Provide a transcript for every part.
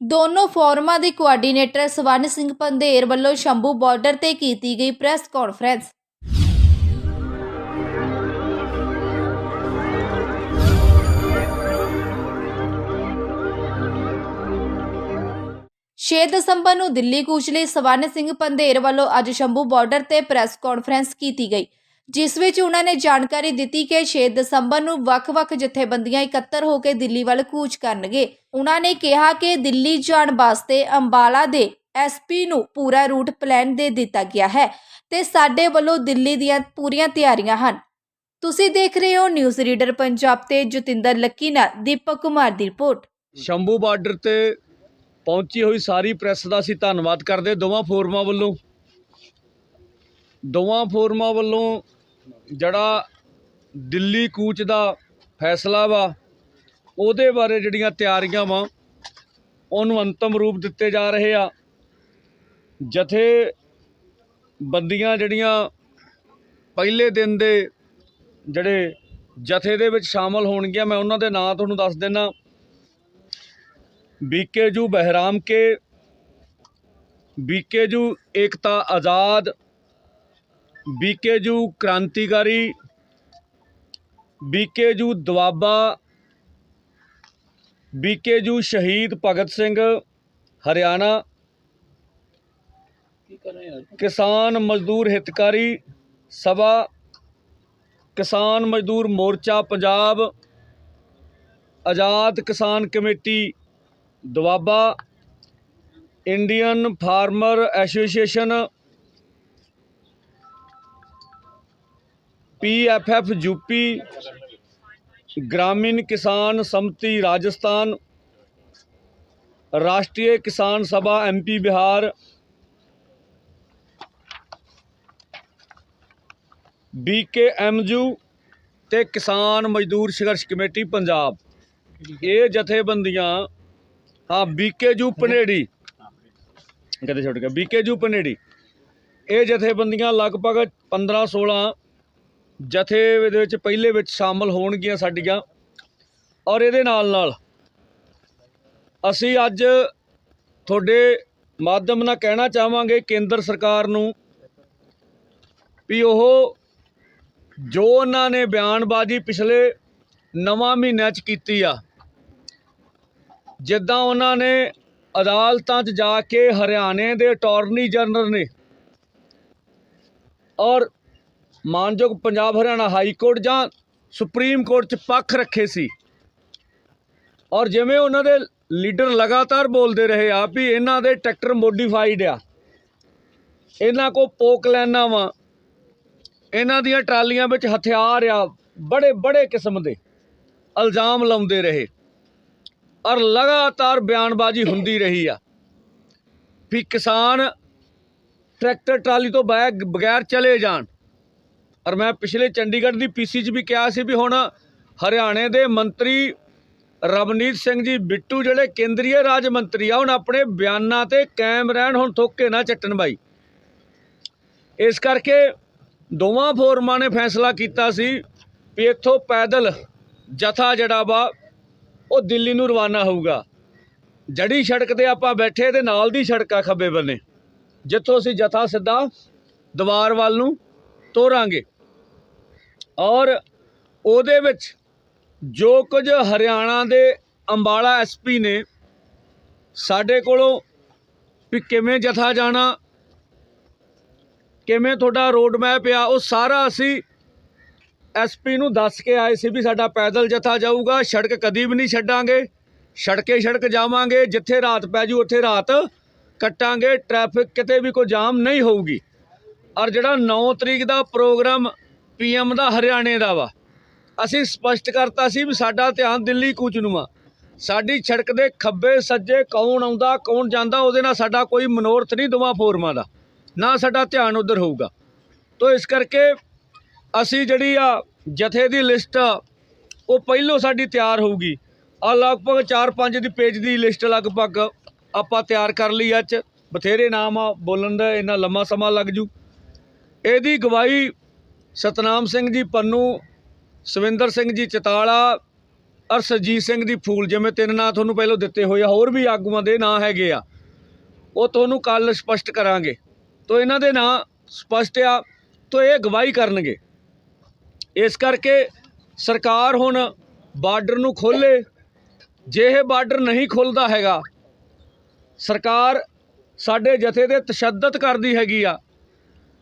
ਦੋਨੋਂ ਫੋਰਮਾਂ ਦੇ ਕੋਆਰਡੀਨੇਟਰ ਸਵਰਨ ਸਿੰਘ ਪੰਧੇਰ ਵੱਲੋਂ ਸ਼ੰਭੂ ਬਾਰਡਰ ਤੇ ਕੀਤੀ ਗਈ ਪ੍ਰੈਸ ਕਾਨਫਰੰਸ ਛੇ ਦਸੰਬਰ ਨੂੰ ਦਿੱਲੀ ਕੂਚ ਲਈ ਸਵਰਨ ਸਿੰਘ ਪੰਧੇਰ ਵੱਲੋਂ ਅੱਜ ਸ਼ੰਭੂ ਬਾਰਡਰ ਤੇ ਪ੍ਰੈਸ ਕਾਨਫਰੰਸ ਕੀਤੀ ਗਈ। ਜਿਸ ਵਿੱਚ ਉਹਨਾਂ ਨੇ ਜਾਣਕਾਰੀ ਦਿੱਤੀ ਕਿ 6 ਦਸੰਬਰ ਨੂੰ ਵੱਖ-ਵੱਖ ਜਥੇਬੰਦੀਆਂ ਇਕੱਤਰ ਹੋ ਕੇ ਦਿੱਲੀ ਵੱਲ ਕੂਚ ਕਰਨਗੇ। ਉਹਨਾਂ ਨੇ ਕਿਹਾ ਕਿ ਦਿੱਲੀ ਜਾਣ ਵਾਸਤੇ ਅੰਬਾਲਾ ਦੇ ਐਸਪੀ ਨੂੰ ਪੂਰਾ ਰੂਟ ਪਲਾਨ ਦੇ ਦਿੱਤਾ ਗਿਆ ਹੈ ਤੇ ਸਾਡੇ ਵੱਲੋਂ ਦਿੱਲੀ ਦੀਆਂ ਪੂਰੀਆਂ ਤਿਆਰੀਆਂ ਹਨ। ਤੁਸੀਂ ਦੇਖ ਰਹੇ ਹੋ ਨਿਊਜ਼ ਰੀਡਰ ਪੰਜਾਬ ਤੇ ਜਤਿੰਦਰ ਲੱਕੀ ਨਾਲ ਦੀਪਕ ਕੁਮਾਰ ਦੀ ਰਿਪੋਰਟ। ਸ਼ੰਭੂ ਬਾਰਡਰ ਤੇ ਪਹੁੰਚੀ ਹੋਈ ਸਾਰੀ ਪ੍ਰੈਸ ਦਾ ਅਸੀਂ ਧੰਨਵਾਦ ਕਰਦੇ ਦੋਵਾਂ ਫੋਰਮਾਂ ਵੱਲੋਂ। ਦੋਵਾਂ ਫੋਰਮਾਂ ਵੱਲੋਂ ਜਿਹੜਾ ਦਿੱਲੀ ਕੂਚ ਦਾ ਫੈਸਲਾ ਵਾ, ਉਹਦੇ ਬਾਰੇ ਜਿਹੜੀਆਂ ਤਿਆਰੀਆਂ ਵਾ, ਉਹਨੂੰ ਅੰਤਮ ਰੂਪ ਦਿੱਤੇ ਜਾ ਰਹੇ ਆ। ਜਥੇ ਬੰਦੀਆਂ ਜਿਹੜੀਆਂ ਪਹਿਲੇ ਦਿਨ ਦੇ ਜਿਹੜੇ ਜਥੇ ਦੇ ਵਿੱਚ ਸ਼ਾਮਲ ਹੋਣਗੀਆਂ, ਮੈਂ ਉਹਨਾਂ ਦੇ ਨਾਂ ਤੁਹਾਨੂੰ ਦੱਸ ਦੇਣਾ ਬੀਕੇ ਜੂ Behram Ke, B K U Ekta Azad BKU Krantikari BKU Doaba BKU Shaheed Bhagat Singh Haryana. ਕਿਸਾਨ ਮਜ਼ਦੂਰ ਹਿਤਕਾਰੀ ਸਭਾ ਕਿਸਾਨ ਮਜ਼ਦੂਰ Morcha Punjab Azad Kisan committee Doaba Indian farmer association PFF UP Gramin Kisan Samiti Rajasthan, ਰਾਸ਼ਟਰੀ ਕਿਸਾਨ ਸਭਾ ਐਮਪੀ ਬਿਹਾਰ ਬੀਕੇਐਮਯੂ ਤੇ ਕਿਸਾਨ ਮਜ਼ਦੂਰ ਸੰਘਰਸ਼ ਕਮੇਟੀ ਪੰਜਾਬ। ਇਹ ਜਥੇਬੰਦੀਆਂ, ਹਾਂ ਬੀਕੇਯੂ ਪਨੇੜੀ। ਕਦੇ ਛੁੱਟ ਗਿਆ ਬੀਕੇਯੂ ਪਨੇੜੀ। ਇਹ ਜਥੇਬੰਦੀਆਂ ਲਗਭਗ 15 16 ਜਥੇ ਦੇ ਵਿੱਚ ਪਹਿਲੇ ਵਿੱਚ ਸ਼ਾਮਲ ਹੋਣਗੀਆਂ ਸਾਡੀਆਂ ਔਰ ਇਹਦੇ ਨਾਲ ਨਾਲ ਅਸੀਂ ਅੱਜ ਤੁਹਾਡੇ ਮਾਧਿਅਮ ਨਾਲ ਕਹਿਣਾ ਚਾਹਾਂਗੇ ਕੇਂਦਰ ਸਰਕਾਰ ਨੂੰ ਵੀ ਉਹ ਜੋ ਉਹਨਾਂ ਨੇ ਬਿਆਨਬਾਜ਼ੀ ਪਿਛਲੇ ਨਵਾਂ ਮਹੀਨਿਆਂ 'ਚ ਕੀਤੀ ਆ, ਜਿੱਦਾਂ ਉਹਨਾਂ ਨੇ ਅਦਾਲਤਾਂ 'ਚ ਜਾ ਕੇ ਹਰਿਆਣੇ ਦੇ ਅਟਾਰਨੀ ਜਨਰਲ ਨੇ ਔਰ ਮਾਨਯੋਗ ਪੰਜਾਬ ਹਰਿਆਣਾ ਹਾਈ ਕੋਰਟ ਜਾਂ ਸੁਪਰੀਮ ਕੋਰਟ 'ਚ ਪੱਖ ਰੱਖੇ ਸੀ। ਔਰ ਜਿਵੇਂ ਉਹਨਾਂ ਦੇ ਲੀਡਰ ਲਗਾਤਾਰ ਬੋਲਦੇ ਰਹੇ ਆ ਵੀ ਇਹਨਾਂ ਦੇ ਟਰੈਕਟਰ ਮੋਡੀਫਾਈਡ ਆ, ਇਹਨਾਂ ਕੋ ਪੋਕ ਲੈਣਾ ਵਾ, ਇਹਨਾਂ ਦੀਆਂ ਟਰਾਲੀਆਂ ਵਿੱਚ ਹਥਿਆਰ ਆ ਬੜੇ ਬੜੇ ਕਿਸਮ ਦੇ ਇਲਜ਼ਾਮ ਲਾਉਂਦੇ ਰਹੇ। ਔਰ ਲਗਾਤਾਰ ਬਿਆਨਬਾਜ਼ੀ ਹੁੰਦੀ ਰਹੀ ਆ ਵੀ ਕਿਸਾਨ ਟਰੈਕਟਰ ਟਰਾਲੀ ਤੋਂ ਬੈ- ਬਗੈਰ ਚਲੇ ਜਾਣ। ਔਰ ਮੈਂ ਪਿਛਲੇ ਚੰਡੀਗੜ੍ਹ ਦੀ ਪੀਸੀ 'ਚ ਵੀ ਕਿਹਾ ਸੀ ਵੀ ਹੁਣ ਹਰਿਆਣੇ ਦੇ ਮੰਤਰੀ ਰਵਨੀਤ ਸਿੰਘ ਜੀ, ਬਿੱਟੂ ਜਿਹੜੇ ਕੇਂਦਰੀ ਰਾਜ ਮੰਤਰੀ ਆ, ਹੁਣ ਆਪਣੇ ਬਿਆਨਾਂ ਤੇ ਕਾਇਮ ਰਹਿਣ ਹੁਣ ਥੋਕੇ ਨਾ ਚੱਟਣ ਬਾਈ। ਇਸ ਕਰਕੇ ਦੋਵਾਂ ਫੋਰਮਾਂ ਨੇ ਫੈਸਲਾ ਕੀਤਾ ਸੀ ਵੀ ਇੱਥੋਂ ਪੈਦਲ ਜਥਾ ਜਿਹੜਾ ਵਾ, ਉਹ ਦਿੱਲੀ ਨੂੰ ਰਵਾਨਾ ਹੋਊਗਾ। ਜੜੀ ਸੜਕ ਤੇ ਆਪਾਂ ਬੈਠੇ ਤੇ ਨਾਲ ਦੀ ਸੜਕ ਆ ਖੱਬੇ ਬੰਨੇ। ਜਿੱਥੋਂ ਅਸੀਂ ਜਥਾ ਸਿੱਧਾ ਦੀਵਾਰ ਵੱਲ ਨੂੰ ਤੋਰਾਂਗੇ। ਔਰ ਉਹਦੇ ਵਿੱਚ ਜੋ ਕੁਝ ਹਰਿਆਣਾ ਦੇ ਅੰਬਾਲਾ ਐਸਪੀ ਨੇ ਸਾਡੇ ਕੋਲੋਂ ਵੀ ਕਿਵੇਂ ਜਥਾ ਜਾਣਾ, ਕਿਵੇਂ ਤੁਹਾਡਾ ਰੋਡ ਮੈਪ ਆ, ਉਹ ਸਾਰਾ ਅਸੀਂ ਐਸਪੀ ਨੂੰ ਦੱਸ ਕੇ ਆਏ ਸੀ ਵੀ ਸਾਡਾ ਪੈਦਲ ਜਥਾ ਜਾਊਗਾ, ਸੜਕ ਕਦੀ ਵੀ ਨਹੀਂ ਛੱਡਾਂਗੇ, ਸੜਕੇ ਸੜਕ ਜਾਵਾਂਗੇ, ਜਿੱਥੇ ਰਾਤ ਪੈ ਜੂ ਉੱਥੇ ਰਾਤ ਕੱਟਾਂਗੇ, ਟ੍ਰੈਫਿਕ ਕਿਤੇ ਵੀ ਕੋਈ ਜਾਮ ਨਹੀਂ ਹੋਊਗੀ। ਔਰ ਜਿਹੜਾ 9 ਤਰੀਕ ਦਾ ਪ੍ਰੋਗਰਾਮ ਪੀਐਮ ਦਾ ਹਰਿਆਣੇ ਦਾ ਵਾ, ਅਸੀਂ ਸਪਸ਼ਟ ਕਰਤਾ ਸੀ ਵੀ ਸਾਡਾ ਧਿਆਨ ਦਿੱਲੀ ਕੂਚ ਨੂੰ ਆ। ਸਾਡੀ ਸੜਕ ਦੇ ਖੱਬੇ ਸੱਜੇ ਕੌਣ ਆਉਂਦਾ, ਕੌਣ ਜਾਂਦਾ, ਉਹਦੇ ਨਾਲ ਸਾਡਾ ਕੋਈ ਮਨੋਰਥ ਨਹੀਂ ਦੋਵਾਂ ਫੋਰਮਾਂ ਦਾ, ਨਾ ਸਾਡਾ ਧਿਆਨ ਉਧਰ ਹੋਊਗਾ। ਤੋ ਇਸ ਕਰਕੇ ਅਸੀਂ ਜਿਹੜੀ ਆ ਜਥੇ ਦੀ ਲਿਸਟ ਉਹ ਪਹਿਲੋਂ ਸਾਡੀ ਤਿਆਰ ਹੋਊਗੀ। ਆ ਲਗਭਗ 4-5 ਦੀ ਪੇਜ ਦੀ ਲਿਸਟ ਲਗਭਗ ਆਪਾਂ ਤਿਆਰ ਕਰ ਲਈ ਅੱਜ। ਬਥੇਰੇ ਨਾਮ ਆ, ਬੋਲਣ ਦਾ ਇੰਨਾ ਲੰਮਾ ਸਮਾਂ ਲੱਗ ਜੂ। ਇਹਦੀ ਗਵਾਹੀ ਸਤਨਾਮ ਸਿੰਘ ਜੀ, ਪੰਨੂ, ਸਵਿੰਦਰ ਸਿੰਘ ਜੀ, ਚਤਾਲਾ ਔਰ ਸਰਜੀਤ ਸਿੰਘ ਦੀ ਫੂਲ, ਜਿਵੇਂ ਤਿੰਨ ਨਾਂ ਤੁਹਾਨੂੰ ਪਹਿਲਾਂ ਦਿੱਤੇ ਹੋਏ ਆ, ਹੋਰ ਵੀ ਆਗੂਆਂ ਦੇ ਨਾਂ ਹੈਗੇ ਆ। ਉਹ ਤੁਹਾਨੂੰ ਕੱਲ ਸਪਸ਼ਟ ਕਰਾਂਗੇ। ਤੋ ਇਹਨਾਂ ਦੇ ਨਾਂ ਸਪਸ਼ਟ ਆ, ਤੋ ਇਹ ਗਵਾਹੀ ਕਰਨਗੇ। ਇਸ ਕਰਕੇ ਸਰਕਾਰ ਹੁਣ ਬਾਰਡਰ ਨੂੰ ਖੋਲੇ ਜੇ ਇਹ ਬਾਰਡਰ ਨਹੀਂ ਖੁੱਲਦਾ ਹੈਗਾ, ਸਰਕਾਰ ਸਾਡੇ ਜਥੇ ਦੇ ਤਸ਼ੱਦਦ ਕਰਦੀ ਹੈਗੀ ਆ।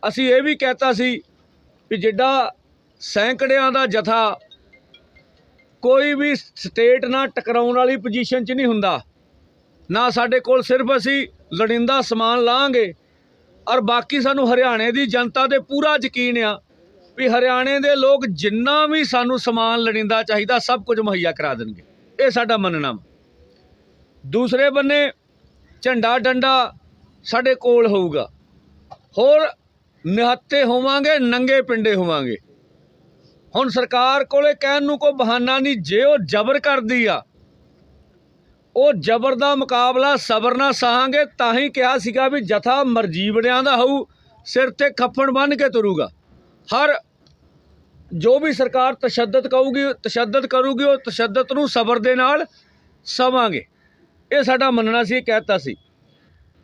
ਅਸੀਂ ਇਹ ਵੀ ਕਹਿਤਾ ਸੀ ਵੀ ਜਿੱਡਾ ਸੈਂਕੜਿਆਂ ਦਾ ਜਥਾ ਕੋਈ ਵੀ ਸਟੇਟ ਨਾਲ ਟਕਰਾਉਣ ਵਾਲੀ ਪੋਜੀਸ਼ਨ 'ਚ ਨਹੀਂ ਹੁੰਦਾ, ਨਾ ਸਾਡੇ ਕੋਲ ਸਿਰਫ ਅਸੀਂ ਲੜਿੰਦਾ ਸਮਾਨ ਲਾਂਗੇ ਔਰ ਬਾਕੀ ਸਾਨੂੰ ਹਰਿਆਣੇ ਦੀ ਜਨਤਾ ਤੇ ਪੂਰਾ ਯਕੀਨ ਆ ਵੀ ਹਰਿਆਣੇ ਦੇ ਲੋਕ ਜਿੰਨਾ ਵੀ ਸਾਨੂੰ ਸਮਾਨ ਲੜਿੰਦਾ ਚਾਹੀਦਾ ਸਭ ਕੁਝ ਮੁਹੱਈਆ ਕਰਾ ਦੇਣਗੇ, ਇਹ ਸਾਡਾ ਮੰਨਣਾ ਦੂਸਰੇ ਬੰਨੇ ਝੰਡਾ ਡੰਡਾ ਸਾਡੇ ਕੋਲ ਹੋਊਗਾ, ਹੋਰ ਨਿਹੱਤੇ ਹੋਵਾਂਗੇ, ਨੰਗੇ ਪਿੰਡੇ ਹੋਵਾਂਗੇ। ਹੁਣ ਸਰਕਾਰ ਕੋਲੇ ਕਹਿਣ ਨੂੰ ਕੋਈ ਬਹਾਨਾ ਨਹੀਂ, ਜੇ ਉਹ ਜ਼ਬਰ ਕਰਦੀ ਆ, ਉਹ ਜ਼ਬਰ ਦਾ ਮੁਕਾਬਲਾ ਸਬਰ ਨਾਲ ਸਾਹਾਂਗੇ, ਤਾਂ ਹੀ ਕਿਹਾ ਸੀਗਾ ਵੀ ਜਥਾ ਮਰਜੀਵੜਿਆਂ ਦਾ ਹੋਊ, ਸਿਰ ਤੇ ਖੱਫਣ ਬੰਨ ਕੇ ਤੁਰੂਗਾ। ਹਰ ਜੋ ਵੀ ਸਰਕਾਰ ਤਸ਼ੱਦਦ ਕਹੂਗੀ, ਤਸ਼ੱਦਦ ਕਰੂਗੀ, ਉਹ ਤਸ਼ੱਦਦ ਨੂੰ ਸਬਰ ਦੇ ਨਾਲ ਸਵਾਂਗੇ ਇਹ ਸਾਡਾ ਮੰਨਣਾ ਸੀ, ਕਹਿਤਾ ਸੀ।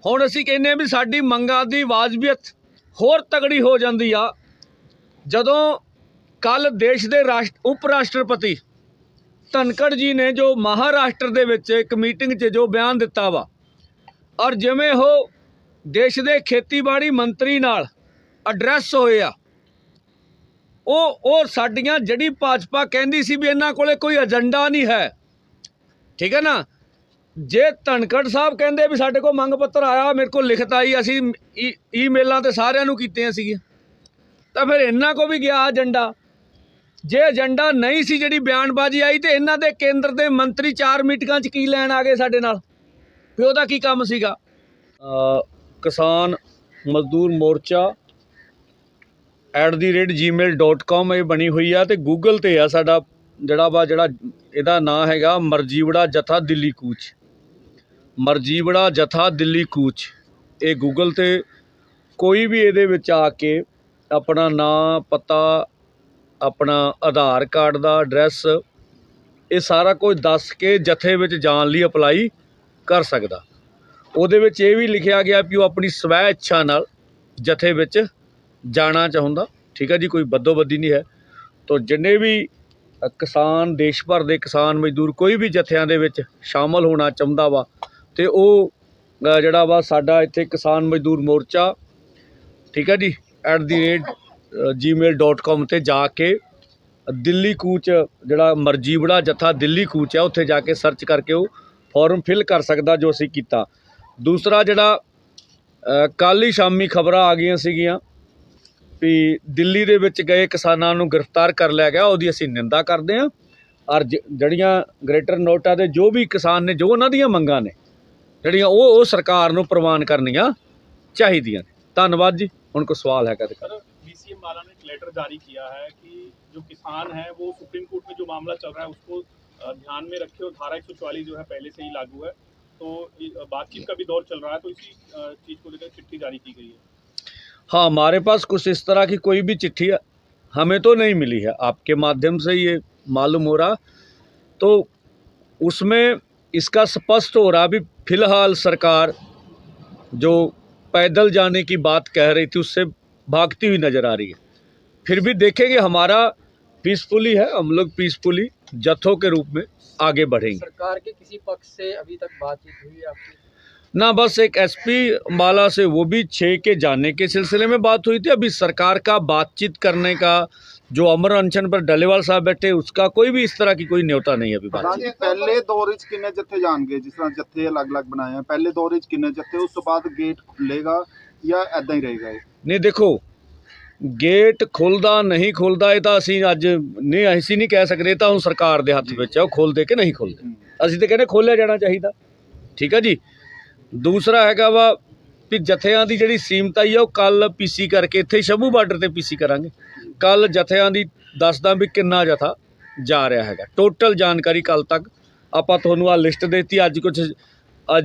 ਹੁਣ ਅਸੀਂ ਕਹਿੰਦੇ ਹਾਂ ਵੀ ਸਾਡੀ ਮੰਗਾਂ ਦੀ ਵਾਜਬੀਅਤ ਹੋਰ ਤਗੜੀ ਹੋ ਜਾਂਦੀ ਆ। ਜਦੋਂ ਕੱਲ ਦੇਸ਼ ਦੇ ਰਾਸ਼ਟਰ ਉਪ ਰਾਸ਼ਟਰਪਤੀ ਧਨਖੜ ਜੀ ਨੇ ਜੋ ਮਹਾਰਾਸ਼ਟਰ ਦੇ ਵਿੱਚ ਇੱਕ ਮੀਟਿੰਗ 'ਚ ਜੋ ਬਿਆਨ ਦਿੱਤਾ ਵਾ, ਔਰ ਜਿਵੇਂ ਉਹ ਦੇਸ਼ ਦੇ ਖੇਤੀਬਾੜੀ ਮੰਤਰੀ ਨਾਲ ਐਡਰੈਸ ਹੋਏ ਆ, ਉਹ ਉਹ ਸਾਡੀਆਂ ਜਿਹੜੀ ਭਾਜਪਾ ਕਹਿੰਦੀ ਸੀ ਵੀ ਇਹਨਾਂ ਕੋਲੇ ਕੋਈ ਏਜੰਡਾ ਨਹੀਂ ਹੈ। ਠੀਕ ਹੈ ਨਾ? ਜੇ ਧਨਖੜ ਸਾਹਿਬ ਕਹਿੰਦੇ ਵੀ ਸਾਡੇ ਕੋਲ ਮੰਗ ਪੱਤਰ ਆਇਆ, ਮੇਰੇ ਕੋਲ ਲਿਖਤ ਆਈ ਅਸੀਂ ਈ- ਈਮੇਲਾਂ ਤੇ ਸਾਰਿਆਂ ਨੂੰ ਕੀਤੀਆਂ ਸੀਗੀਆਂ। ਤਾਂ ਫਿਰ ਇਹਨਾਂ ਕੋ ਵੀ ਗਿਆ ਏਜੰਡਾ? ਜੇ ਏਜੰਡਾ ਨਹੀਂ ਸੀ ਜਿਹੜੀ ਬਿਆਨਬਾਜ਼ੀ ਆਈ, ਤੇ ਇਹਨਾਂ ਦੇ ਕੇਂਦਰ ਦੇ ਮੰਤਰੀ ਚਾਰ ਮੀਟਿੰਗਾਂ 'ਚ ਕੀ ਲੈਣ ਆ ਗਏ ਸਾਡੇ ਨਾਲ? ਵੀ ਉਹਦਾ ਕੀ ਕੰਮ ਸੀਗਾ? ਕਿਸਾਨ ਮਜ਼ਦੂਰ ਮੋਰਚਾ @gmail.com ਇਹ ਬਣੀ ਹੋਈ ਆ ਤੇ ਗੂਗਲ ਤੇ ਆ ਸਾਡਾ ਜਿਹੜਾ ਵਾ ਜਿਹੜਾ ਇਹਦਾ ਨਾਂ ਹੈਗਾ ਮਰਜੀਵੜਾ ਜਥਾ ਦਿੱਲੀ ਕੂਚ। ਮਰਜੀਵੜਾ ਜਥਾ ਦਿੱਲੀ ਕੂਚ। ਇਹ ਗੂਗਲ ਤੇ ਕੋਈ ਵੀ ਇਹਦੇ ਵਿੱਚ ਆ ਕੇ ਆਪਣਾ ਨਾਂ, ਪਤਾ, ਆਪਣਾ ਆਧਾਰ ਕਾਰਡ ਦਾ ਐਡਰੈਸ ਇਹ ਸਾਰਾ ਕੁਝ ਦੱਸ ਕੇ ਜਥੇ ਵਿੱਚ ਜਾਣ ਲਈ ਅਪਲਾਈ ਕਰ ਸਕਦਾ। ਉਹਦੇ ਵਿੱਚ ਇਹ ਵੀ ਲਿਖਿਆ ਗਿਆ ਕਿ ਉਹ ਆਪਣੀ ਸਵੈ ਇੱਛਾ ਨਾਲ ਜਥੇ ਵਿੱਚ ਜਾਣਾ ਚਾਹੁੰਦਾ। ਠੀਕ ਹੈ ਜੀ, ਕੋਈ ਬੱਦੋ-ਬੱਦੀ ਨਹੀਂ ਹੈ। ਤੋ ਜਿੰਨੇ ਵੀ ਕਿਸਾਨ, ਦੇਸ਼ ਭਰ ਦੇ ਕਿਸਾਨ ਮਜ਼ਦੂਰ ਕੋਈ ਵੀ ਜਥਿਆਂ ਦੇ ਵਿੱਚ ਸ਼ਾਮਲ ਹੋਣਾ ਚਾਹੁੰਦਾ ਵਾ ਅਤੇ ਉਹ ਜਿਹੜਾ ਵਾ ਸਾਡਾ ਇੱਥੇ ਕਿਸਾਨ ਮਜ਼ਦੂਰ ਮੋਰਚਾ, ਠੀਕ ਹੈ ਜੀ, at the rate Gmail dot @gmail.com ਤੇ ਜਾ ਕੇ ਦਿੱਲੀ ਕੂਚ ਜਿਹੜਾ ਮਰਜ਼ੀ ਬੜਾ ਜਥਾ ਦਿੱਲੀ ਕੂਚ ਹੈ, ਉੱਥੇ ਜਾ ਕੇ ਸਰਚ ਕਰਕੇ ਉਹ ਫਾਰਮ ਫਿਲ ਕਰ ਸਕਦਾ ਜੋ ਅਸੀਂ ਕੀਤਾ। ਦੂਸਰਾ ਜਿਹੜਾ ਕੱਲ ਹੀ ਸ਼ਾਮੀ ਖਬਰਾਂ ਆ ਗਈਆਂ ਸੀਗੀਆਂ ਵੀ ਦਿੱਲੀ ਦੇ ਵਿੱਚ ਗਏ ਕਿਸਾਨਾਂ ਨੂੰ ਗ੍ਰਿਫਤਾਰ ਕਰ ਲਿਆ ਗਿਆ, ਉਹਦੀ ਅਸੀਂ ਨਿੰਦਾ ਕਰਦੇ ਹਾਂ। ਔਰ ਜਿਹੜੀਆਂ ਗ੍ਰੇਟਰ ਨੋਟਾ ਦੇ ਜੋ ਵੀ ਕਿਸਾਨ ਨੇ, ਜੋ ਉਹਨਾਂ ਦੀਆਂ ਮੰਗਾਂ ਨੇ ਜਿਹੜੀਆਂ ਉਹ ਉਹ ਸਰਕਾਰ ਨੂੰ ਪ੍ਰਵਾਨ ਕਰਨੀਆਂ ਚਾਹੀਦੀਆਂ ਨੇ ਧੰਨਵਾਦ ਜੀ ਹੁਣ ਕੋਈ ਸਵਾਲ ਹੈ ਕਦੇ सर बीसीएम वाला ने एक लेटर जारी किया है कि जो किसान है वो सुप्रीम कोर्ट में जो मामला चल रहा है उसको अ, ध्यान में रखे और धारा 144 जो है पहले से ही लागू है तो ये बातचीत का भी दौर चल रहा है तो इसी अ, चीज़ को लेकर चिट्ठी जारी की गई है हाँ हमारे पास कुछ इस तरह की कोई भी चिट्ठी हमें तो नहीं मिली है आपके माध्यम से ये मालूम हो रहा तो उसमें इसका स्पष्ट हो रहा भी फ़िलहाल सरकार जो पैदल जाने की बात कह रही थी उससे भागती हुई नज़र आ रही है। फिर भी देखेंगे हमारा पीसफुली है हम लोग पीसफुली जत्थों के रूप में आगे बढ़ेंगे। सरकार के किसी पक्ष से अभी तक बातचीत हुई है आपकी? ना बस एक एसपी माला से वो भी छः के जाने के सिलसिले में बात हुई थी। अभी सरकार का बातचीत करने का जो अमर अनशन पर डलेवाल साहब बैठे उसका कोई भी इस तरह की कोई न्योता नहीं है अभी बात ਹਾਂਜੀ ਪਹਿਲੇ ਦੌਰ ਵਿੱਚ ਕਿੰਨੇ ਜੱਥੇ ਜਾਣਗੇ ਜਿਸ ਤਰ੍ਹਾਂ ਜੱਥੇ ਅਲੱਗ-ਅਲੱਗ ਬਣਾਏ ਆ ਪਹਿਲੇ ਦੌਰ ਵਿੱਚ ਕਿੰਨੇ ਜੱਥੇ ਉਸ ਤੋਂ ਬਾਅਦ ਗੇਟ ਖੁੱਲੇਗਾ ਜਾਂ ਐਦਾਂ ਹੀ ਰਹੇਗਾ ਇਹ ਨਹੀਂ ਦੇਖੋ ਗੇਟ ਖੁੱਲਦਾ ਨਹੀਂ ਖੁੱਲਦਾ ਇਹ ਤਾਂ ਅਸੀਂ ਅੱਜ ਨਹੀਂ ਅਸੀਂ ਨਹੀਂ ਕਹਿ ਸਕਦੇ ਇਹ ਤਾਂ ਹੁਣ ਸਰਕਾਰ ਦੇ ਹੱਥ ਵਿੱਚ ਹੈ ਉਹ ਖੋਲਦੇ ਕਿ ਨਹੀਂ ਖੋਲਦੇ ਅਸੀਂ ਤਾਂ ਕਹਿੰਦੇ ਖੋਲਿਆ ਜਾਣਾ ਚਾਹੀਦਾ ਠੀਕ ਹੈ ਜੀ ਦੂਸਰਾ ਹੈਗਾ ਵਾ ਵੀ ਜਥਿਆਂ ਦੀ ਜਿਹੜੀ ਸੀਮਤਾਈ ਆ ਉਹ ਕੱਲ ਪੀਸੀ ਕਰਕੇ ਇੱਥੇ ਸ਼ੰਭੂ ਬਾਰਡਰ ਤੇ ਪੀਸੀ ਕਰਾਂਗੇ ਕੱਲ ਜਥਿਆਂ ਦੀ ਦੱਸਦਾ ਵੀ ਕਿੰਨਾ ਜਥਾ ਜਾ ਰਿਹਾ ਹੈਗਾ। ਟੋਟਲ ਜਾਣਕਾਰੀ ਕੱਲ ਤੱਕ ਆਪਾਂ ਤੁਹਾਨੂੰ ਆ ਲਿਸਟ ਦੇਤੀ। ਅੱਜ ਕੁਝ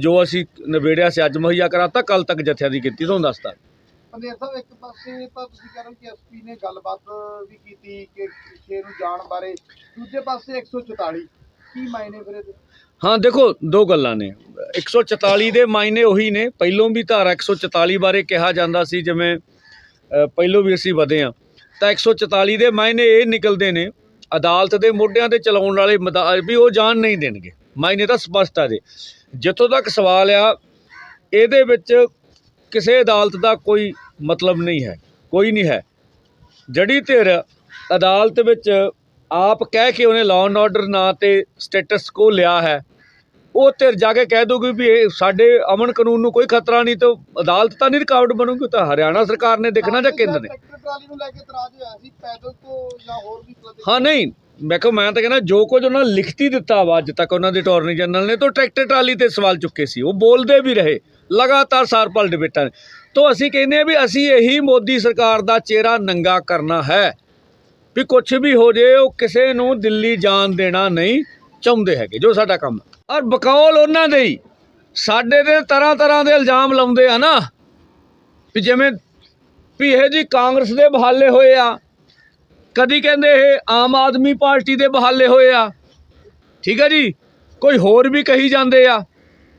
ਜੋ ਅਸੀਂ ਨਿਬੇੜਿਆ ਸੀ ਅੱਜ ਮੁਹੱਈਆ ਕਰਾਤਾ ਕੱਲ ਤੱਕ ਜਥਿਆਂ ਦੀ ਗਿਣਤੀ ਤੁਹਾਨੂੰ ਦੱਸਦਾ ਪੰਦੇਰ ਸਾਹਿਬ ਇੱਕ ਪਾਸੇ ਤਾਂ ਤੁਸੀਂ ਕਹਿ ਰਹੇ ਹੋ ਕਿ ਐਸਪੀ ਨੇ ਗੱਲਬਾਤ ਵੀ ਕੀਤੀ ਕਿ ਸ਼ੇਰ ਨੂੰ ਜਾਣ ਬਾਰੇ। ਦੂਜੇ ਪਾਸੇ 144 ਕੀ ਮਾਇਨੇ ਫਿਰ ਇਹਦੇ? ਹਾਂ ਦੇਖੋ ਦੋ ਗੱਲਾਂ ਨੇ। 144 ਦੇ ਮਾਇਨੇ ਉਹੀ ਨੇ। ਪਹਿਲੋਂ ਵੀ ਧਾਰਾ 144 ਬਾਰੇ ਕਿਹਾ ਜਾਂਦਾ ਸੀ ਜਿਵੇਂ ਪਹਿਲੋਂ ਵੀ ਅਸੀਂ ਵਧੇ ਆ ਤਾਂ 144 ਦੇ ਮਾਇਨੇ ਇਹ ਨਿਕਲਦੇ ਨੇ, ਅਦਾਲਤ ਦੇ ਮੋਢਿਆਂ ਤੇ ਚਲਾਉਣ ਵਾਲੇ ਮਦਾ- ਵੀ ਉਹ ਜਾਣ ਨਹੀਂ ਦੇਣਗੇ। ਮਾਇਨੇ ਤਾਂ ਸਪਸ਼ਟ ਆ ਦੇ ਜਿੱਥੋਂ ਤੱਕ ਸਵਾਲ ਆ, ਇਹਦੇ ਵਿੱਚ ਕਿਸੇ ਅਦਾਲਤ ਦਾ ਕੋਈ ਮਤਲਬ ਨਹੀਂ ਹੈ, ਕੋਈ ਨਹੀਂ ਹੈ। ਜੜੀ ਧਿਰ ਅਦਾਲਤ ਵਿੱਚ ਆਪ ਕਹਿ ਕੇ ਉਹਨੇ ਲਾਅ ਐਂਡ ਆਰਡਰ ਨਾਂ ਤੇ ਸਟੇਟਸ ਕੋ ਲਿਆ ਹੈ। ਉਹ ਧਿਰ ਜਾ ਕੇ ਕਹਿ ਦੋਗੇ ਵੀ ਇਹ ਸਾਡੇ ਅਮਨ ਕਾਨੂੰਨ ਨੂੰ ਕੋਈ ਖਤਰਾ ਨਹੀਂ ਤਾਂ ਅਦਾਲਤ ਤਾਂ ਨਹੀਂ ਰੁਕਾਵਟ ਬਣੂਗੀ ਤਾਂ ਹਰਿਆਣਾ ਸਰਕਾਰ ਨੇ ਦੇਖਣਾ ਜਾਂ ਕੇਂਦਰ ਨੇ ਹਾਂ ਨਹੀਂ ਮੈਂ ਕਹਾਂ ਮੈਂ ਤਾਂ ਕਹਿੰਦਾ ਜੋ ਕੁਝ ਉਹਨਾਂ ਲਿਖਤੀ ਦਿੱਤਾ ਵਾ ਅੱਜ ਤੱਕ ਉਹਨਾਂ ਦੇ ਅਟਾਰਨੀ ਜਨਰਲ ਨੇ ਤਾਂ ਟਰੈਕਟਰ ਟਰਾਲੀ ਤੇ ਸਵਾਲ ਚੁੱਕੇ ਸੀ ਉਹ ਬੋਲਦੇ ਵੀ ਰਹੇ ਲਗਾਤਾਰ ਸਾਰਪਲ ਡਿਬੇਟਾਂ ਤੋਂ ਅਸੀਂ ਕਹਿੰਦੇ ਆ ਵੀ ਅਸੀਂ ਇਹੀ ਮੋਦੀ ਸਰਕਾਰ ਦਾ ਚਿਹਰਾ ਨੰਗਾ ਕਰਨਾ ਹੈ ਵੀ ਕੁਝ ਵੀ ਹੋ ਜੇ ਉਹ ਕਿਸੇ ਨੂੰ ਦਿੱਲੀ ਜਾਣ ਦੇਣਾ ਨਹੀਂ ਚਾਹੁੰਦੇ ਹੈਗੇ ਜੋ ਸਾਡਾ ਕੰਮ। ਔਰ ਬਕੌਲ ਉਹਨਾਂ ਦੇ ਹੀ। ਸਾਡੇ ਤੇ ਤਰ੍ਹਾਂ ਤਰ੍ਹਾਂ ਦੇ ਇਲਜ਼ਾਮ ਲਾਉਂਦੇ ਆ ਨਾ ਵੀ ਜਿਵੇਂ ਵੀ ਇਹ ਜੀ ਕਾਂਗਰਸ ਦੇ ਬਹਾਲੇ ਹੋਏ ਆ, ਕਦੀ ਕਹਿੰਦੇ ਇਹ ਆਮ ਆਦਮੀ ਪਾਰਟੀ ਦੇ ਬਹਾਲੇ ਹੋਏ ਆ। ਠੀਕ ਹੈ ਜੀ? ਕੋਈ ਹੋਰ ਵੀ ਕਹੀ ਜਾਂਦੇ ਆ।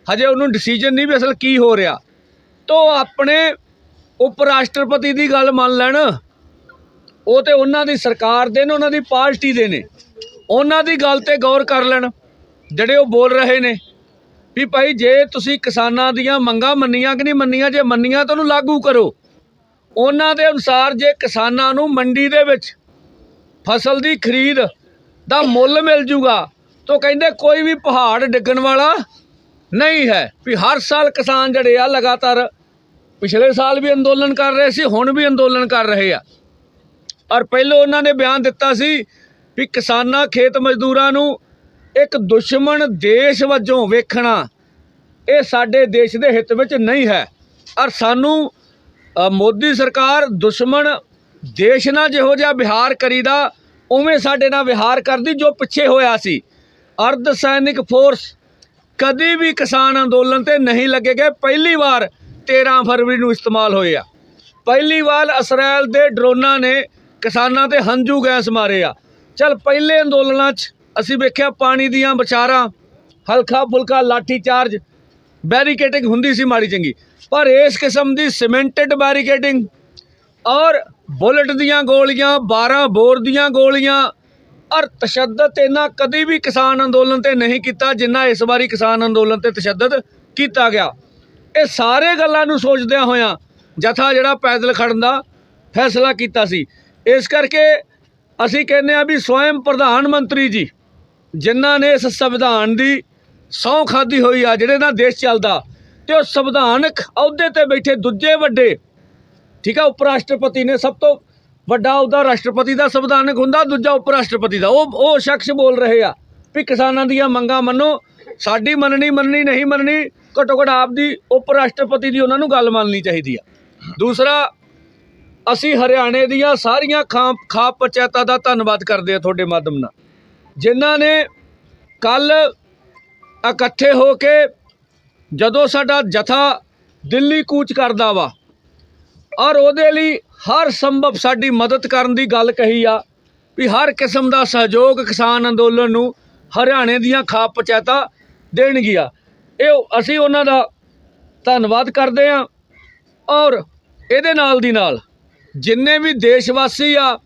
ਹਜੇ ਉਹਨੂੰ ਡਿਸੀਜਨ ਨਹੀਂ ਵੀ ਅਸਲ ਕੀ ਹੋ ਰਿਹਾ। ਤੋ ਆਪਣੇ ਉਪ ਰਾਸ਼ਟਰਪਤੀ ਦੀ ਗੱਲ ਮੰਨ ਲੈਣ, ਉਹ ਤੇ ਉਹਨਾਂ ਦੀ ਸਰਕਾਰ ਦੇ ਨੇ, ਉਹਨਾਂ ਦੀ ਪਾਰਟੀ ਦੇ ਨੇ। ਉਹਨਾਂ ਦੀ ਗੱਲ ਤੇ ਗੌਰ ਕਰ ਲੈਣ। ਜਿਹੜੇ ਉਹ ਬੋਲ ਰਹੇ ਨੇ, ਵੀ ਭਾਈ ਜੇ ਤੁਸੀਂ ਕਿਸਾਨਾਂ ਦੀਆਂ ਮੰਗਾਂ ਮੰਨੀਆਂ ਕਿ ਨਹੀਂ ਮੰਨੀਆਂ, ਜੇ ਮੰਨੀਆਂ ਤਾਂ ਉਹਨੂੰ ਲਾਗੂ ਕਰੋ। ਉਹਨਾਂ ਦੇ ਅਨੁਸਾਰ ਜੇ ਕਿਸਾਨਾਂ ਨੂੰ ਮੰਡੀ ਦੇ ਵਿੱਚ ਫਸਲ ਦੀ ਖਰੀਦ ਦਾ ਮੁੱਲ ਮਿਲ ਜੂਗਾ, ਤਾਂ ਕਹਿੰਦੇ ਕੋਈ ਵੀ ਪਹਾੜ ਡਿੱਗਣ ਵਾਲਾ ਨਹੀਂ ਹੈ। ਵੀ ਹਰ ਸਾਲ ਕਿਸਾਨ ਜਿਹੜੇ ਆ ਲਗਾਤਾਰ ਪਿਛਲੇ ਸਾਲ ਵੀ ਅੰਦੋਲਨ ਕਰ ਰਹੇ ਸੀ, ਹੁਣ ਵੀ ਅੰਦੋਲਨ ਕਰ ਰਹੇ ਆ। ਔਰ ਪਹਿਲਾਂ ਉਹਨਾਂ ਨੇ ਬਿਆਨ ਦਿੱਤਾ ਸੀ ਵੀ ਕਿਸਾਨਾਂ, ਖੇਤ ਮਜ਼ਦੂਰਾਂ ਨੂੰ ਇੱਕ ਦੁਸ਼ਮਣ ਦੇਸ਼ ਵਜੋਂ ਵੇਖਣਾ, ਇਹ ਸਾਡੇ ਦੇਸ਼ ਦੇ ਹਿੱਤ ਵਿੱਚ ਨਹੀਂ ਹੈ। ਔਰ ਸਾਨੂੰ ਮੋਦੀ ਸਰਕਾਰ ਦੁਸ਼ਮਣ ਦੇਸ਼ ਨਾਲ ਜਿਹੋ ਜਿਹਾ ਵਿਹਾਰ ਕਰੀਦਾ, ਉਵੇਂ ਸਾਡੇ ਨਾਲ ਵਿਹਾਰ ਕਰਦੀ ਜੋ ਪਿੱਛੇ ਹੋਇਆ ਸੀ। ਅਰਧ ਸੈਨਿਕ ਫੋਰਸ ਕਦੀ ਵੀ ਕਿਸਾਨ ਅੰਦੋਲਨ ਤੇ ਨਹੀਂ ਲੱਗੇ ਗਏ। ਪਹਿਲੀ ਵਾਰ 13 ਫਰਵਰੀ ਨੂੰ ਇਸਤੇਮਾਲ ਹੋਏ ਆ। ਪਹਿਲੀ ਵਾਰ ਇਸਰਾਇਲ ਦੇ ਡਰੋਨਾਂ ਨੇ ਕਿਸਾਨਾਂ ਤੇ ਹੰਝੂ ਗੈਸ ਮਾਰੇ ਆ। ਚਲ ਪਹਿਲੇ ਅੰਦੋਲਨਾਂ 'ਚ ਅਸੀਂ ਵੇਖਿਆ ਪਾਣੀ ਦੀਆਂ ਵਿਚਾਰਾਂ, ਹਲਕਾ ਫੁਲਕਾ ਲਾਠੀ ਚਾਰਜ ਬੈਰੀਕੇਡਿੰਗ ਹੁੰਦੀ ਸੀ ਮਾੜੀ ਚੰਗੀ, ਪਰ ਇਸ ਕਿਸਮ ਦੀ ਸਿਮੈਂਟਡ ਬੈਰੀਕੇਟਿੰਗ ਔਰ ਬੁਲਟ ਦੀਆਂ ਗੋਲੀਆਂ 12 ਬੋਰ ਦੀਆਂ ਗੋਲੀਆਂ ਔਰ ਤਸ਼ੱਦਦ ਇਹਨਾਂ ਕਦੀ ਵੀ ਕਿਸਾਨ ਅੰਦੋਲਨ ਤੇ ਨਹੀਂ ਕੀਤਾ, ਜਿੰਨਾ ਇਸ ਵਾਰੀ ਕਿਸਾਨ ਅੰਦੋਲਨ ਤੇ ਤਸ਼ੱਦਦ ਕੀਤਾ ਗਿਆ। ਇਹ ਸਾਰੇ ਗੱਲਾਂ ਨੂੰ ਸੋਚਦਿਆਂ ਹੋਇਆਂ ਜਥਾ ਜਿਹੜਾ ਪੈਦਲ ਖੜਨ ਦਾ ਫੈਸਲਾ ਕੀਤਾ ਸੀ। ਇਸ ਕਰਕੇ ਅਸੀਂ ਕਹਿੰਦੇ ਆ ਵੀ ਸਵੈਮ ਪ੍ਰਧਾਨ ਮੰਤਰੀ ਜੀ ਜਿਨ੍ਹਾਂ ਨੇ ਇਸ ਸੰਵਿਧਾਨ ਦੀ ਸਹੁੰ ਖਾਦੀ ਹੋਈ ਆ, ਜਿਹੜੇ ਨਾਲ ਦੇਸ਼ ਚੱਲਦਾ, ਤੇ ਉਹ ਸੰਵਿਧਾਨਕ ਅਹੁਦੇ ਤੇ ਬੈਠੇ ਦੂਜੇ ਵੱਡੇ, ਠੀਕ ਆ ਉਪ ਰਾਸ਼ਟਰਪਤੀ ਨੇ ਸਭ ਤੋਂ ਵੱਡਾ ਉਹਦਾ ਰਾਸ਼ਟਰਪਤੀ ਦਾ ਸੰਵਿਧਾਨਕ ਹੁੰਦਾ, ਦੂਜਾ ਉਪ ਰਾਸ਼ਟਰਪਤੀ ਦਾ। ਉਹ ਉਹ ਸ਼ਖਸ ਬੋਲ ਰਹੇ ਆ ਵੀ ਕਿਸਾਨਾਂ ਦੀਆਂ ਮੰਗਾਂ ਮੰਨੋ, ਸਾਡੀ ਮੰਨਣੀ ਮੰਨਣੀ, ਨਹੀਂ ਮੰਨਣੀ, ਘੱਟੋ ਘੱਟ ਆਪਦੀ ਉਪ ਰਾਸ਼ਟਰਪਤੀ ਦੀ ਉਹਨਾਂ ਨੂੰ ਗੱਲ ਮੰਨਣੀ ਚਾਹੀਦੀ ਆ। ਦੂਸਰਾ, ਅਸੀਂ ਹਰਿਆਣੇ ਦੀਆਂ ਸਾਰੀਆਂ ਖਾਂ ਖਾਪ ਪੰਚਾਇਤਾਂ ਦਾ ਧੰਨਵਾਦ ਕਰਦੇ ਆ ਤੁਹਾਡੇ ਮਾਧਿਅਮ ਨਾਲ। ਜਿਨ੍ਹਾਂ ਨੇ ਕੱਲ ਇਕੱਠੇ ਹੋ ਕੇ ਜਦੋਂ ਸਾਡਾ ਜਥਾ ਦਿੱਲੀ ਕੂਚ ਕਰਦਾ ਵਾ, ਔਰ ਉਹਦੇ ਲਈ ਹਰ ਸੰਭਵ ਸਾਡੀ ਮਦਦ ਕਰਨ ਦੀ ਗੱਲ ਕਹੀ ਆ ਵੀ ਹਰ ਕਿਸਮ ਦਾ ਸਹਿਯੋਗ ਕਿਸਾਨ ਅੰਦੋਲਨ ਨੂੰ ਹਰਿਆਣੇ ਦੀਆਂ ਖਾਪ ਪੰਚਾਇਤਾਂ ਦੇਣਗੀਆਂ। ਇਹ ਅਸੀਂ ਉਹਨਾਂ ਦਾ ਧੰਨਵਾਦ ਕਰਦੇ ਆ ਔਰ ਇਹਦੇ ਨਾਲ ਦੀ ਨਾਲ ਜਿੰਨੇ ਵੀ ਦੇਸ਼ ਵਾਸੀ ਆ,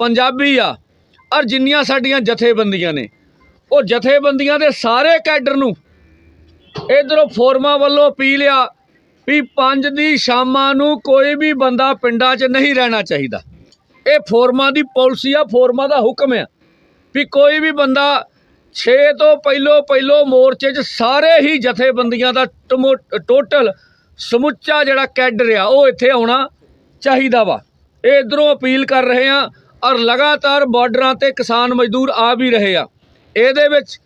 ਪੰਜਾਬੀ ਆ ਔਰ ਜਿੰਨੀਆਂ ਸਾਡੀਆਂ ਜਥੇਬੰਦੀਆਂ ਨੇ, ਉਹ ਜਥੇਬੰਦੀਆਂ ਦੇ ਸਾਰੇ ਕੈਡਰ ਨੂੰ ਇਧਰੋਂ ਫੋਰਮਾਂ ਵੱਲੋਂ ਅਪੀਲ ਆ ਵੀ ਪੰਜ ਦੀ ਸ਼ਾਮਾਂ ਨੂੰ ਕੋਈ ਵੀ ਬੰਦਾ ਪਿੰਡਾਂ 'ਚ ਨਹੀਂ ਰਹਿਣਾ ਚਾਹੀਦਾ। ਇਹ ਫੋਰਮਾਂ ਦੀ ਪਾਲਿਸੀ ਆ, ਫੋਰਮਾਂ ਦਾ ਹੁਕਮ ਆ ਵੀ ਕੋਈ ਵੀ ਬੰਦਾ 6 ਤੋਂ ਪਹਿਲੋ ਪਹਿਲੋ ਮੋਰਚੇ 'ਚ ਸਾਰੇ ਹੀ ਜਥੇਬੰਦੀਆਂ ਦਾ ਟਮੋ- ਟੋਟਲ ਸਮੁੱਚਾ ਜਿਹੜਾ ਕੈਡਰ ਆ, ਉਹ ਇੱਥੇ ਆਉਣਾ ਚਾਹੀਦਾ ਵਾ। ਇਹ ਇਧਰੋਂ ਅਪੀਲ ਕਰ ਰਹੇ ਆ ਔਰ ਲਗਾਤਾਰ ਬਾਰਡਰਾਂ ਤੇ ਕਿਸਾਨ ਮਜ਼ਦੂਰ ਆ ਵੀ ਰਹੇ ਆ। ਇਹਦੇ ਵਿੱਚ